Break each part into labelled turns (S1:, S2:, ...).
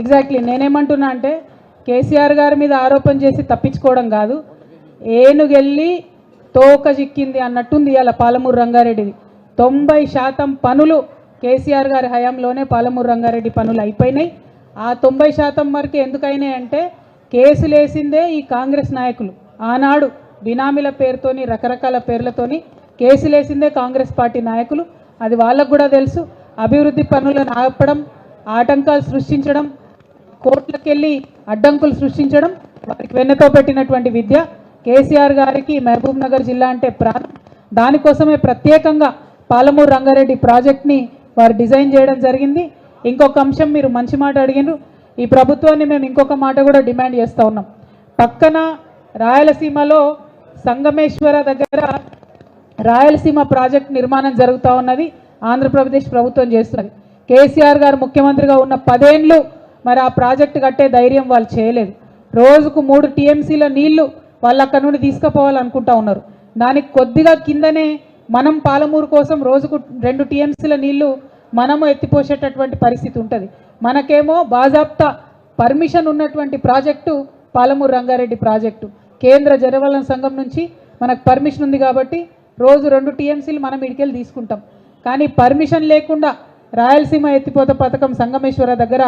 S1: Exactly నేనేమంటున్నా అంటే కేసీఆర్ గారి మీద ఆరోపణ చేసి తప్పించుకోవడం కాదు. ఏనుగెళ్ళి తోక చిక్కింది అన్నట్టుంది ఇవాళ పాలమూరు రంగారెడ్డిది. తొంభై శాతం పనులు కేసీఆర్ గారి హయాంలోనే పాలమూరు రంగారెడ్డి పనులు అయిపోయినాయి. ఆ తొంభై శాతం వరకు ఎందుకైనాయి అంటే కేసులు వేసిందే ఈ కాంగ్రెస్ నాయకులు. ఆనాడు బినామీల పేరుతోని రకరకాల పేర్లతోని కేసులు వేసిందే కాంగ్రెస్ పార్టీ నాయకులు. అది వాళ్ళకు కూడా తెలుసు. అభివృద్ధి పనులను ఆపడం ఆటంకాలు సృష్టించడం కోర్టులకెళ్ళి అడ్డంకులు సృష్టించడం వారికి వెన్నతో పెట్టినటువంటి విద్య. కేసీఆర్ గారికి మహబూబ్ నగర్ జిల్లా అంటే ప్రాణం. దానికోసమే ప్రత్యేకంగా పాలమూరు రంగారెడ్డి ప్రాజెక్ట్ని వారు డిజైన్ చేయడం జరిగింది. ఇంకొక అంశం మీరు మంచి మాట అడిగినారు. ఈ ప్రభుత్వాన్ని మేము ఇంకొక మాట కూడా డిమాండ్ చేస్తూ ఉన్నాం. పక్కన రాయలసీమలో సంగమేశ్వర దగ్గర రాయలసీమ ప్రాజెక్ట్ నిర్మాణం జరుగుతూ ఉన్నది. ఆంధ్రప్రదేశ్ ప్రభుత్వం చేస్తున్నది. కేసీఆర్ గారు ముఖ్యమంత్రిగా ఉన్న పదేండ్లు మరి ఆ ప్రాజెక్టు కట్టే ధైర్యం వాళ్ళు చేయలేదు. రోజుకు మూడు టీఎంసీల నీళ్ళు వాళ్ళు అక్కడ నుండి తీసుకుపోవాలనుకుంటా ఉన్నారు. దానికి కొద్దిగా కిందనే మనం పాలమూరు కోసం రోజుకు రెండు టీఎంసీల నీళ్ళు మనము ఎత్తిపోసేటటువంటి పరిస్థితి ఉంటుంది. మనకేమో బాజాప్తా పర్మిషన్ ఉన్నటువంటి ప్రాజెక్టు పాలమూరు రంగారెడ్డి ప్రాజెక్టు. కేంద్ర జలవనరుల సంఘం నుంచి మనకు పర్మిషన్ ఉంది కాబట్టి రోజు రెండు టీఎంసీలు మనం ఇడికెళ్ళి తీసుకుంటాం. కానీ పర్మిషన్ లేకుండా రాయలసీమ ఎత్తిపోత పథకం సంగమేశ్వర దగ్గర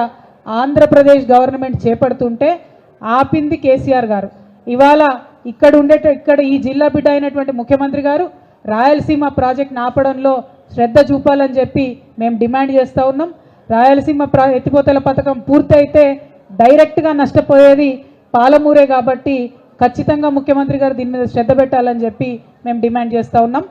S1: ఆంధ్రప్రదేశ్ గవర్నమెంట్ చేపడుతుంటే ఆపింది కేసీఆర్ గారు. ఇవాళ ఇక్కడ ఉండేట ఇక్కడ ఈ జిల్లా బిడ్డ అయినటువంటి ముఖ్యమంత్రి గారు రాయలసీమ ప్రాజెక్ట్ ఆపడంలో శ్రద్ధ చూపాలని చెప్పి మేము డిమాండ్ చేస్తూ ఉన్నాం. రాయలసీమ ప్రా ఎత్తిపోతల పథకం పూర్తయితే డైరెక్ట్గా నష్టపోయేది పాలమూరే కాబట్టి ఖచ్చితంగా ముఖ్యమంత్రి గారు దీని మీద శ్రద్ధ పెట్టాలని చెప్పి మేము డిమాండ్ చేస్తూ ఉన్నాం.